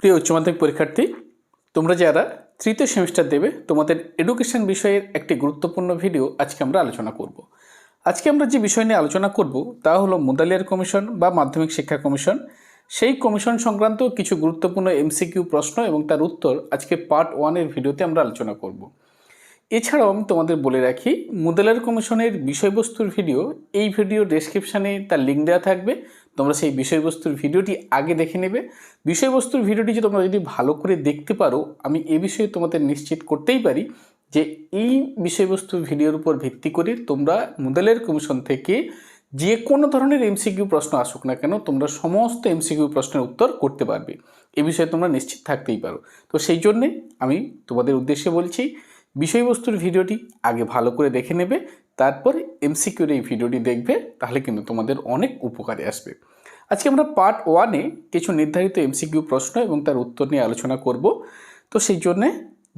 প্রিয় উচ্চ মাধ্যমিক পরীক্ষার্থী, তোমরা যারা তৃতীয় সেমিস্টার দেবে, তোমাদের এডুকেশন বিষয়ের একটি গুরুত্বপূর্ণ ভিডিও আজকে আমরা আলোচনা করব। আজকে আমরা যে বিষয় নিয়ে আলোচনা করব, তা হলো মুদালিয়ার কমিশন বা মাধ্যমিক শিক্ষা কমিশন। সেই কমিশন সংক্রান্ত কিছু গুরুত্বপূর্ণ এমসিকিউ প্রশ্ন এবং তার উত্তর আজকে পার্ট ওয়ানের ভিডিওতে আমরা আলোচনা করব। এছাড়াও আমি তোমাদের বলে রাখি মুদালের কমিশনের বিষয়বস্তুর ভিডিও এই ভিডিও ডেসক্রিপশানে তার লিঙ্ক দেওয়া থাকবে। তোমরা সেই বিষয়বস্তুর ভিডিওটি আগে দেখে নেবে। বিষয়বস্তুর ভিডিওটি যে তোমরা যদি ভালো করে দেখতে পারো, আমি এ বিষয়ে তোমাদের নিশ্চিত করতেই পারি যে এই বিষয়বস্তুর ভিডিওর উপর ভিত্তি করে তোমরা মুদালের কমিশন থেকে যে কোনো ধরনের এমসিকিউ প্রশ্ন আসুক না কেন, তোমরা সমস্ত এমসিকিউ প্রশ্নের উত্তর করতে পারবে। এ বিষয়ে তোমরা নিশ্চিত থাকতেই পারো। তো সেই জন্যে আমি তোমাদের উদ্দেশ্যে বলছি, বিষয়বস্তুর ভিডিওটি আগে ভালো করে দেখে নেবে তারপর এমসিকিউর এই ভিডিওটি দেখবে, তাহলে কিন্তু তোমাদের অনেক উপকারে আসবে। আজকে আমরা পার্ট ওয়ানে কিছু নির্ধারিত এমসিকিউ প্রশ্ন এবং তার উত্তর নিয়ে আলোচনা করব। তো সেই জন্যে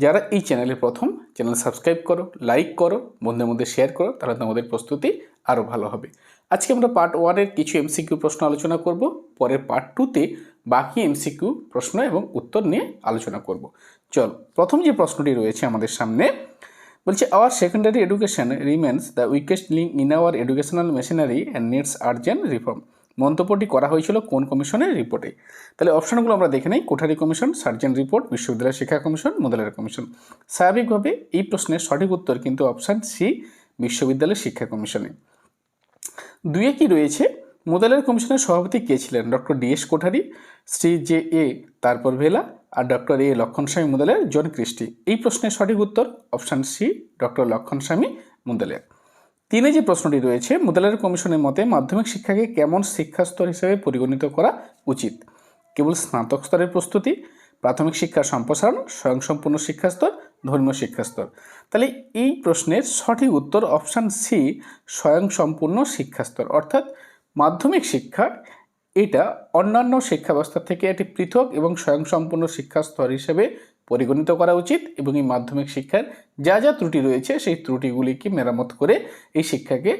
যারা এই চ্যানেলে প্রথম, চ্যানেল সাবস্ক্রাইব করো লাইক করো, বন্ধুদের মধ্যে শেয়ার করো, তাহলে তোমাদের প্রস্তুতি আরও ভালো হবে। আজকে আমরা পার্ট ওয়ানের কিছু এমসিকিউ প্রশ্ন আলোচনা করব, পরের পার্ট টুতে বাকি এমসিকিউ প্রশ্ন এবং উত্তর নিয়ে আলোচনা করব। চল, প্রথম যে প্রশ্নটি রয়েছে আমাদের সামনে বলছে our secondary education remains the weakest link in our educational machinery and needs urgent reform মন্তব্যটি করা হয়েছিল কোন কমিশনের রিপোর্টে? তাহলে অপশনগুলো আমরা দেখে নেই। কোঠারি কমিশন, সার্জেন্ট রিপোর্ট, বিশ্ববিদ্যালয় শিক্ষা কমিশন মোদালের কমিশন। স্বাভাবিকভাবে এই প্রশ্নের সঠিক উত্তর কিন্তু অপশান সি, বিশ্ববিদ্যালয় শিক্ষা কমিশনে। দুয়ে কি রয়েছে? মোদালের কমিশনের সভাপতি কে ছিলেন? Doctor DS Kothari, Shri J A Taraporewala R doctor A লক্ষণস্বামী Mudaliar John Christie এই প্রশ্নের সঠিক উত্তর option C, doctor Lakshmanaswami Mudaliar. তিনে যে প্রশ্নটি রয়েছে, মুদালের কমিশনের মতে মাধ্যমিক শিক্ষাকে কেমন শিক্ষা স্তর হিসেবে পরিগণিত করা উচিত? কেবল স্নাতক স্তরের প্রস্তুতি, প্রাথমিক শিক্ষার সম্প্রসারণ, স্বয়ংসম্পূর্ণ শিক্ষাস্তর, ধর্মীয় শিক্ষাস্তর? তাহলে এই প্রশ্নের সঠিক উত্তর অপশান সি, স্বয়ংসম্পূর্ণ শিক্ষাস্তর। অর্থাৎ মাধ্যমিক শিক্ষা, এটা অন্যান্য শিক্ষা ব্যবস্থা থেকে একটি পৃথক এবং স্বয়ংসম্পূর্ণ শিক্ষা স্তর হিসেবে পরিগণিত করা উচিত এবং এই মাধ্যমিক শিক্ষার যা যা ত্রুটি রয়েছে, সেই ত্রুটিগুলিকে মেরামত করে এই শিক্ষাকে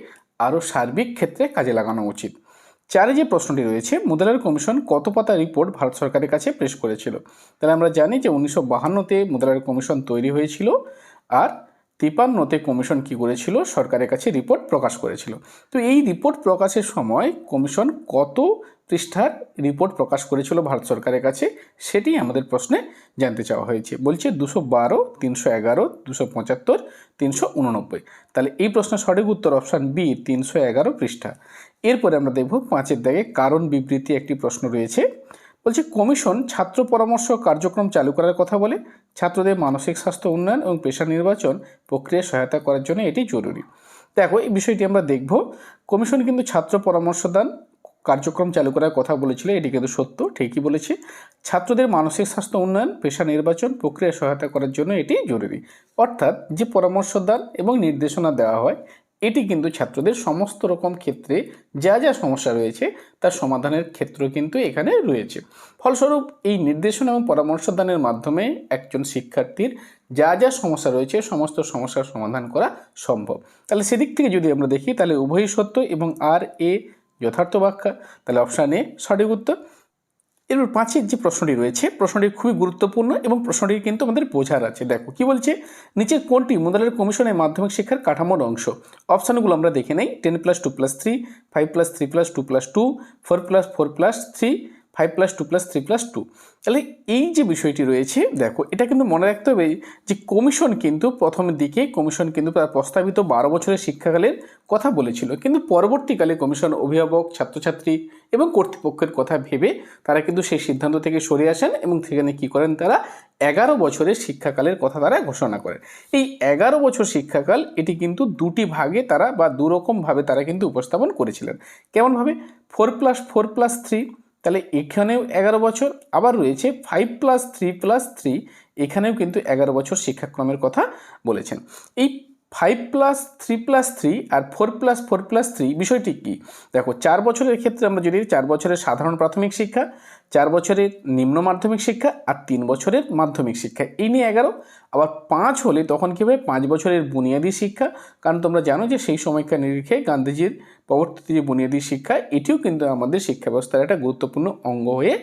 আরও সার্বিক ক্ষেত্রে কাজে লাগানো উচিত। চারে যে প্রশ্নটি রয়েছে, মুদালার কমিশন কত পাতা রিপোর্ট ভারত সরকারের কাছে পেশ করেছিল? তাহলে আমরা জানি যে উনিশশো বাহান্নতে মুদালার কমিশন তৈরি হয়েছিল, আর তিপান্নতে কমিশন কি করেছিল? সরকারের কাছে রিপোর্ট প্রকাশ করেছিল। তো এই রিপোর্ট প্রকাশের সময় কমিশন কত পৃষ্ঠার রিপোর্ট প্রকাশ করেছিল ভারত সরকারের কাছে? সেটি আমাদের প্রশ্নে জানতে চাওয়া হয়েছে। বলছে দুশো বারো, তিনশো এগারো, দুশো পঁচাত্তর, তিনশো উননব্বই। তাহলে এই প্রশ্নের সঠিক উত্তর অপশান বি, তিনশো এগারো পৃষ্ঠা। এরপরে আমরা দেখব পাঁচের দাগে কারণ বিবৃতি একটি প্রশ্ন রয়েছে। বলছে, কমিশন ছাত্র পরামর্শ কার্যক্রম চালু করার কথা বলে, ছাত্রদের মানসিক স্বাস্থ্য উন্নয়ন এবং পেশা নির্বাচন প্রক্রিয়া সহায়তা করার জন্য এটি জরুরি। দেখো, এই বিষয়টি আমরা দেখব। কমিশন কিন্তু ছাত্র পরামর্শদান কার্যক্রম চালু করার কথা বলেছিল, এটি কিন্তু সত্য, ঠিকই বলেছে। ছাত্রদের মানসিক স্বাস্থ্য উন্নয়ন, পেশা নির্বাচন প্রক্রিয়া সহায়তা করার জন্য এটি জরুরি। অর্থাৎ যে পরামর্শদান এবং নির্দেশনা দেওয়া হয় এটি কিন্তু ছাত্রদের সমস্ত রকম ক্ষেত্রে যা যা সমস্যা রয়েছে তার সমাধানের ক্ষেত্র কিন্তু এখানে রয়েছে। ফলস্বরূপ এই নির্দেশনা এবং পরামর্শদানের মাধ্যমে একজন শিক্ষার্থীর যা যা সমস্যা রয়েছে সমস্ত সমস্যার সমাধান করা সম্ভব। তাহলে সেদিক থেকে যদি আমরা দেখি তাহলে উভয়ই সত্য এবং আর এ যথার্থ ব্যাখ্যা। তাহলে অপশান এ সঠিক উত্তর। এরপর পাঁচের যে প্রশ্নটি রয়েছে, প্রশ্নটি খুবই গুরুত্বপূর্ণ এবং প্রশ্নটি কিন্তু আমাদের বোঝার আছে। দেখো, কি বলছে? নিচের কোনটি মুদালের কমিশনের মাধ্যমিক শিক্ষার কাঠামোর অংশ। অপশানগুলো আমরা দেখে নেই। Ten plus two plus three, five plus three plus two plus two, four plus four plus three five plus two plus three plus two তাহলে এই যে বিষয়টি রয়েছে, দেখো, এটা কিন্তু মনে রাখতে হবে যে কমিশন কিন্তু প্রথমের দিকে কমিশন কিন্তু তার প্রস্তাবিত বারো বছরের শিক্ষাকালের কথা বলেছিল। কিন্তু পরবর্তীকালে কমিশন অভিভাবক, ছাত্রছাত্রী এবং কর্তৃপক্ষের কথা ভেবে তারা কিন্তু সেই সিদ্ধান্ত থেকে সরে আসেন এবং সেখানে কী করেন তারা এগারো বছরের শিক্ষাকালের কথা তারা ঘোষণা করেন। এই এগারো বছর শিক্ষাকাল, এটি কিন্তু দুটি ভাগে তারা বা দুরকমভাবে তারা কিন্তু উপস্থাপন করেছিলেন। কেমনভাবে? Four plus four plus three তাহলে এখানেও এগারো বছর, আবার রয়েছে five plus three plus three এখানেও কিন্তু এগারো বছর শিক্ষাক্রমের কথা বলেছেন। এই five plus three plus three আর four plus four plus three বিষয়টি কী? দেখো, চার বছরের ক্ষেত্রে আমরা যদি চার বছরের সাধারণ প্রাথমিক শিক্ষা, চার বছরের নিম্ন মাধ্যমিক শিক্ষা আর তিন বছরের মাধ্যমিক শিক্ষা। এই নিয়ে এগারো, আবার পাঁচ হলে তখন কী হবে? পাঁচ বছরের বুনিয়াদী শিক্ষা। কারণ তোমরা জানো যে সেই সময়কার নিরিখে গান্ধীজির প্রবর্তিত যে বুনিয়াদী শিক্ষা, এটিও কিন্তু আমাদের শিক্ষা ব্যবস্থার একটা গুরুত্বপূর্ণ অঙ্গ হয়ে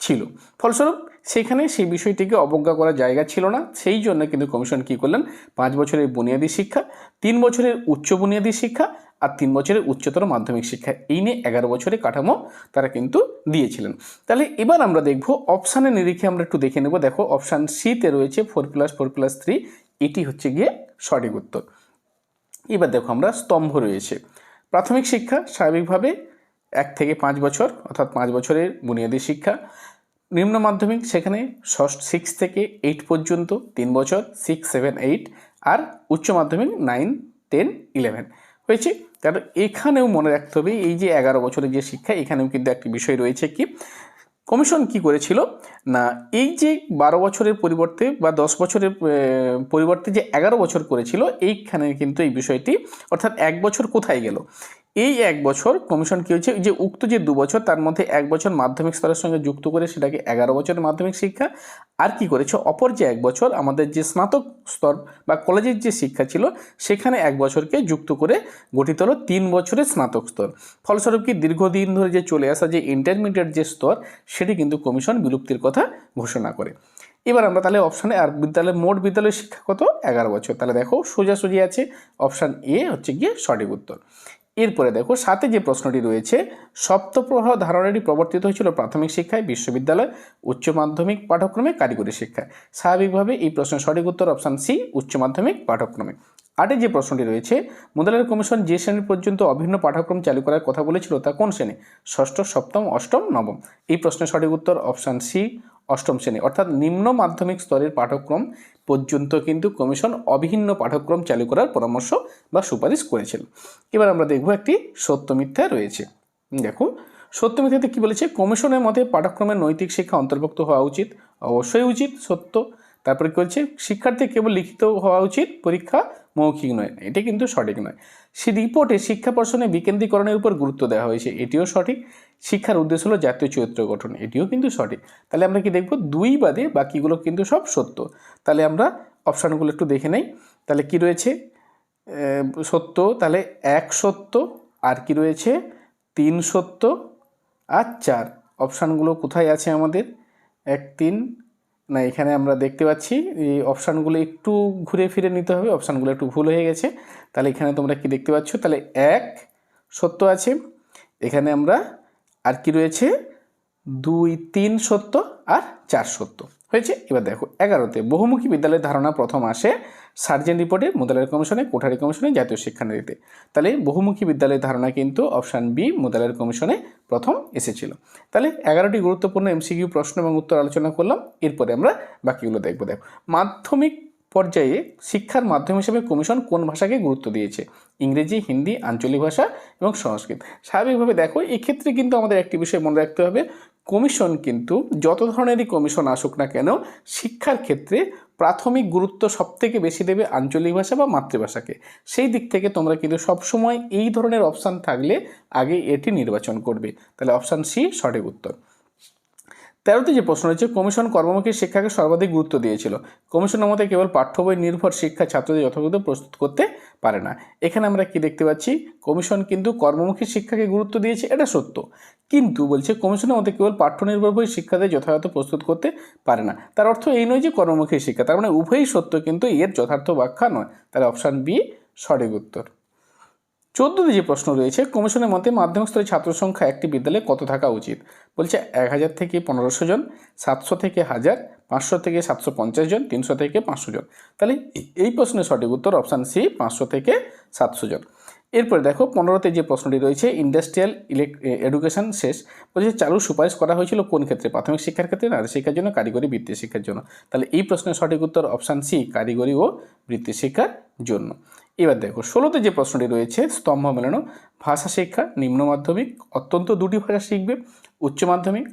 ছিল। ফলস্বরূপ সেখানে সেই বিষয়টিকে অবজ্ঞা করার জায়গা ছিল না। সেই জন্য কিন্তু কমিশন কী করলেন? পাঁচ বছরের বুনিয়াদী শিক্ষা, তিন বছরের উচ্চ বুনিয়াদী শিক্ষা আর তিন বছরের উচ্চতর মাধ্যমিক শিক্ষা। এই নিয়ে এগারো বছরের কাঠামো তারা কিন্তু দিয়েছিলেন। তাহলে এবার আমরা দেখব অপশানের নিরিখে আমরা একটু দেখে নেব। দেখো অপশান সিতে রয়েছে four plus four plus three এটি হচ্ছে গিয়ে সঠিক উত্তর। এবার দেখো আমরা স্তম্ভ রয়েছে। প্রাথমিক শিক্ষা স্বাভাবিকভাবে এক থেকে পাঁচ বছর, অর্থাৎ পাঁচ বছরের বুনিয়াদী শিক্ষা। নিম্ন মাধ্যমিক সেখানে ষষ্ঠ সিক্স থেকে এইট পর্যন্ত তিন বছর সিক্স সেভেন এইট আর উচ্চ মাধ্যমিক নাইন টেন ইলেভেন হয়েছে। কারণ এখানেও মনে রাখতে হবে, এই যে এগারো বছরের যে শিক্ষা, এখানেও কিন্তু একটি বিষয় রয়েছে কি কমিশন কি করেছিল? না, এই যে বারো বছরের পরিবর্তে বা দশ বছরের পরিবর্তে যে এগারো বছর করেছিল, এইখানে কিন্তু এই বিষয়টি, অর্থাৎ এক বছর কোথায় গেল? এই এক বছর কমিশন কী হয়েছে? যে উক্ত যে দু বছর, তার মধ্যে এক বছর মাধ্যমিক স্তরের সঙ্গে যুক্ত করে সেটাকে এগারো বছরের মাধ্যমিক শিক্ষা আর কি করেছে? অপর যে এক বছর আমাদের যে স্নাতক স্তর বা কলেজের যে শিক্ষা ছিল, সেখানে এক বছরকে যুক্ত করে গঠিত হলো তিন বছরের স্নাতক স্তর। ফলস্বরূপ কি দীর্ঘদিন ধরে যে চলে আসা যে ইন্টারমিডিয়েট যে স্তর, সেটি কিন্তু কমিশন বিলুপ্তির কথা ঘোষণা করে। এবার আমরা তাহলে অপশানে আর বিদ্যালয়, মোট বিদ্যালয়ের শিক্ষা কত? এগারো বছর। তাহলে দেখো সোজাসুজি আছে অপশান এ হচ্ছে গিয়ে সঠিক উত্তর। এরপরে দেখো, সাথে যে প্রশ্নটি রয়েছে সপ্তপ্রবাহ ধারণাটি প্রবর্তিত হয়েছিল প্রাথমিক শিক্ষায়, বিশ্ববিদ্যালয়, উচ্চ মাধ্যমিক পাঠ্যক্রমে, কারিগরি শিক্ষায়। স্বাভাবিকভাবে এই প্রশ্নের সঠিক উত্তর অপশান সি, উচ্চ মাধ্যমিক পাঠ্যক্রমে। আটে যে প্রশ্নটি রয়েছে, মুদালের কমিশন যে শ্রেণি পর্যন্ত অভিন্ন পাঠ্যক্রম চালু করার কথা বলেছিল তা কোন শ্রেণি? ষষ্ঠ, সপ্তম, অষ্টম, নবম। এই প্রশ্নের সঠিক উত্তর অপশান সি অষ্টম শ্রেণি, অর্থাৎ নিম্ন মাধ্যমিক স্তরের পাঠ্যক্রম পর্যন্ত কিন্তু কমিশন অভিন্ন পাঠ্যক্রম চালু করার পরামর্শ বা সুপারিশ করেছিল। এবার আমরা দেখব একটি সত্য মিথ্যা রয়েছে। দেখো, সত্য মিথ্যাতে কী বলেছে? কমিশনের মতে পাঠ্যক্রমের নৈতিক শিক্ষা অন্তর্ভুক্ত হওয়া উচিত। অবশ্যই উচিত, সত্য। তারপরে কী বলছে? শিক্ষার্থী কেবল লিখিত হওয়া উচিত, পরীক্ষা মৌখিক নয়। এটা কিন্তু সঠিক নয়। সে রিপোর্টে শিক্ষা প্রশ্নে বিকেন্দ্রীকরণের উপর গুরুত্ব দেওয়া হয়েছে। এটিও সঠিক। শিক্ষার উদ্দেশ্য হলো জাতীয় চরিত্র গঠন। এটিও কিন্তু সঠিক। তাহলে আমরা কি দেখব? দুই বাদে বাকিগুলো কিন্তু সব সত্য। তাহলে আমরা অপশানগুলো একটু দেখে নেই। তাহলে কি রয়েছে? সত্য, তাহলে এক সত্য, আর কি রয়েছে? তিন সত্য, আর চার। অপশানগুলো কোথায় আছে আমাদের? এক, তিন না, এখানে আমরা দেখতে পাচ্ছি, এই অপশানগুলো একটু ঘুরে ফিরে নিতে হবে, অপশানগুলো একটু ভুল হয়ে গেছে। তাহলে এখানে তোমরা কি দেখতে পাচ্ছ? তাহলে এক, সত্য আছে। এখানে আমরা আর কি রয়েছে? দুই, তিন সত্য আর চার সত্য। হয়েছে? এবার দেখো, এগারোতে বহুমুখী বিদ্যালয়ের ধারণা প্রথম আসে সার্জেন্ট রিপোর্টে, মুদালের কমিশনে, কোঠারি কমিশনে, জাতীয় শিক্ষানীতিতে। তাহলে বহুমুখী বিদ্যালয়ের ধারণা কিন্তু অপশান বি, মুদালের কমিশনে প্রথম এসেছিল। তাহলে এগারোটি গুরুত্বপূর্ণ এমসিকিউ প্রশ্ন এবং উত্তর আলোচনা করলাম, এরপরে আমরা বাকিগুলো দেখব। দেখো, মাধ্যমিক পর্যায়ে শিক্ষার মাধ্যম হিসেবে কমিশন কোন ভাষাকে গুরুত্ব দিয়েছে? ইংরেজি, হিন্দি, আঞ্চলিক ভাষা এবং সংস্কৃত। স্বাভাবিকভাবে দেখো, এক্ষেত্রে কিন্তু আমাদের একটি বিষয় মনে রাখতে হবে কমিশন কিন্তু যত ধরনেরই কমিশন আসুক না কেন, শিক্ষার ক্ষেত্রে প্রাথমিক গুরুত্ব সবথেকে বেশি দেবে আঞ্চলিক ভাষা বা মাতৃভাষাকে। সেই দিক থেকে তোমরা কিন্তু সবসময় এই ধরনের অপশান থাকলে আগে এটি নির্বাচন করবে। তাহলে অপশান সি সঠিক উত্তর। তেরোতে যে প্রশ্ন রয়েছে, কমিশন কর্মমুখী শিক্ষাকে সর্বাধিক গুরুত্ব দিয়েছিল। কমিশনের মতে কেবল পাঠ্য বই নির্ভর শিক্ষা ছাত্রদের যথাযথ প্রস্তুত করতে পারে না। এখানে আমরা কি দেখতে পাচ্ছি? কমিশন কিন্তু কর্মমুখী শিক্ষাকে গুরুত্ব দিয়েছে, এটা সত্য। কিন্তু বলছে, কমিশনের মতে কেবল পাঠ্য নির্ভর বই শিক্ষাদের যথাযথ প্রস্তুত করতে পারে না। তার অর্থ এই নয় যে কর্মমুখী শিক্ষা, তার মানে উভয়ই সত্য, কিন্তু এর যথার্থ ব্যাখ্যা নয়। তাহলে অপশান বি সঠিক উত্তর। চোদ্দোতে যে প্রশ্ন রয়েছে, কমিশনের মতে মাধ্যমিক স্তরের ছাত্র সংখ্যা একটি বিদ্যালয়ে কত থাকা উচিত? বলছে এক হাজার থেকে পনেরোশো জন, সাতশো থেকে হাজার, পাঁচশো থেকে সাতশো পঞ্চাশ জন, তিনশো থেকে পাঁচশো জন। তাহলে এই- প্রশ্নের সঠিক উত্তর অপশান সি পাঁচশো থেকে সাতশো জন। এরপরে দেখো পনেরোতে যে প্রশ্নটি রয়েছে ইন্ডাস্ট্রিয়াল ইলেক এডুকেশন শেষ, বলছে চালু সুপারিশ করা হয়েছিল কোন ক্ষেত্রে? প্রাথমিক শিক্ষার ক্ষেত্রে নারী শিক্ষার জন্য, কারিগরি বৃত্তি শিক্ষার জন্য। তাহলে এই প্রশ্নের সঠিক উত্তর অপশান সি কারিগরি ও বৃত্তি শিক্ষার জন্য। এবার দেখো, ষোলোতে যে প্রশ্নটি রয়েছে, স্তম্ভ মেলানো, ভাষা শিক্ষা, নিম্ন মাধ্যমিক, অত্যন্ত দুটি ভাষা শিখবে, উচ্চ মাধ্যমিক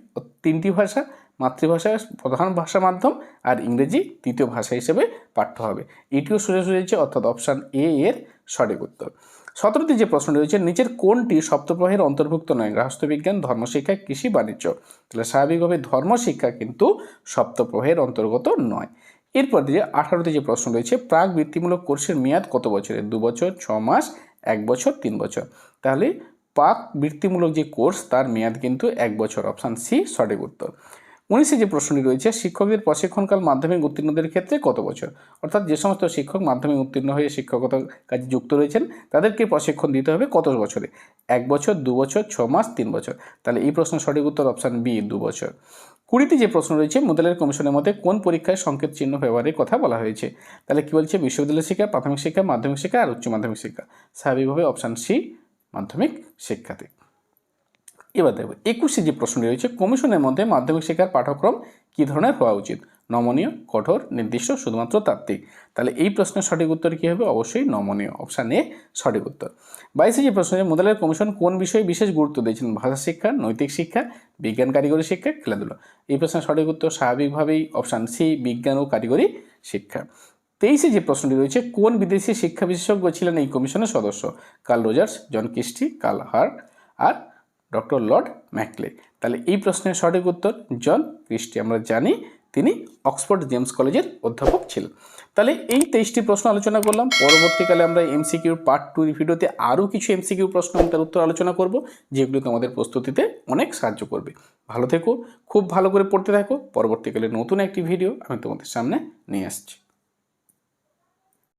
তিনটি ভাষা, মাতৃভাষা, প্রধান ভাষা মাধ্যম, আর ইংরেজি তৃতীয় ভাষা হিসেবে পাঠ্য হবে। এটিও সোজা সোজা অর্থাৎ অপশান এ এর সঠিক উত্তর। সতেরোতে যে প্রশ্ন রয়েছে, নিচের কোনটি সপ্তপ্রবাহের অন্তর্ভুক্ত নয়? গৃহস্থবিজ্ঞান, ধর্মশিক্ষা, কৃষি, বাণিজ্য। তাহলে স্বাভাবিকভাবে ধর্মশিক্ষা কিন্তু সপ্তপ্রবাহের অন্তর্গত নয়। এরপর দিয়ে আঠারোতে যে প্রশ্ন রয়েছে, প্রাক বৃত্তিমূলক কোর্সের মেয়াদ কত বছরের? দু বছর, ছ মাস, এক বছর, তিন বছর। তাহলে পাক বৃত্তিমূলক যে কোর্স, তার মেয়াদ কিন্তু এক বছর, অপশান সি সঠিক উত্তর। উনিশে যে প্রশ্নটি রয়েছে, শিক্ষকদের প্রশিক্ষণকাল মাধ্যমিক উত্তীর্ণদের ক্ষেত্রে কত বছর? অর্থাৎ যে সমস্ত শিক্ষক মাধ্যমিক উত্তীর্ণ হয়ে শিক্ষকতার কাজে যুক্ত রয়েছেন, তাদেরকে প্রশিক্ষণ দিতে হবে কত বছরে? এক বছর, দু বছর, ছ মাস, তিন বছর। তাহলে এই প্রশ্ন সঠিক উত্তর অপশান বি দু বছর। কুড়িতে যে প্রশ্ন রয়েছে, মুদালের কমিশনের মধ্যে কোন পরীক্ষায় সংকেত চিহ্ন ব্যবহারের কথা বলা হয়েছে? তাহলে কি বলছে? বিশ্ববিদ্যালয় শিক্ষা, প্রাথমিক শিক্ষা, মাধ্যমিক শিক্ষা আর উচ্চ মাধ্যমিক শিক্ষা। স্বাভাবিকভাবে অপশান সি মাধ্যমিক শিক্ষাতে। এবার দেখো, একুশে যে প্রশ্নটি রয়েছে, কমিশনের মধ্যে মাধ্যমিক শিক্ষার পাঠ্যক্রম কী ধরনের হওয়া উচিত? নমনীয়, কঠোর, নির্দিষ্ট, শুধুমাত্র তাত্ত্বিক? তাহলে এই প্রশ্নের সঠিক উত্তর কী হবে? অবশ্যই নমনীয় অপশান এ সঠিক উত্তর। বাইশে যে প্রশ্ন মুদালের কমিশন কোন বিষয়ে বিশেষ গুরুত্ব দিয়েছেন? ভাষা শিক্ষা, নৈতিক শিক্ষা, বিজ্ঞান কারিগরি শিক্ষা, খেলাধুলা? এই প্রশ্নের সঠিক উত্তর স্বাভাবিকভাবেই অপশান সি বিজ্ঞান ও কারিগরি শিক্ষা। তেইশে যে প্রশ্নটি রয়েছে, কোন বিদেশি শিক্ষা বিশেষজ্ঞ ছিলেন এই কমিশনের সদস্য? Carl Rogers, John Christie Carl Hart, আর ডক্টর লর্ড ম্যাকলে। তাহলে এই প্রশ্নের সঠিক উত্তর জন ক্রিস্টি। আমরা জানি তিনি অক্সফোর্ড জেমস কলেজের অধ্যাপক ছিলেন। তাহলে এই তেইশটি প্রশ্ন আলোচনা করলাম। পরবর্তীকালে আমরা এমসিকিউর পার্ট টু ভিডিওতে আরও কিছু এমসিকিউ প্রশ্ন এবং তার উত্তর আলোচনা করব, যেগুলো তোমাদের প্রস্তুতিতে অনেক সাহায্য করবে। ভালো থেকো, খুব ভালো করে পড়তে থাকো। পরবর্তীকালে নতুন একটি ভিডিও আমি তোমাদের সামনে নিয়ে আসছি।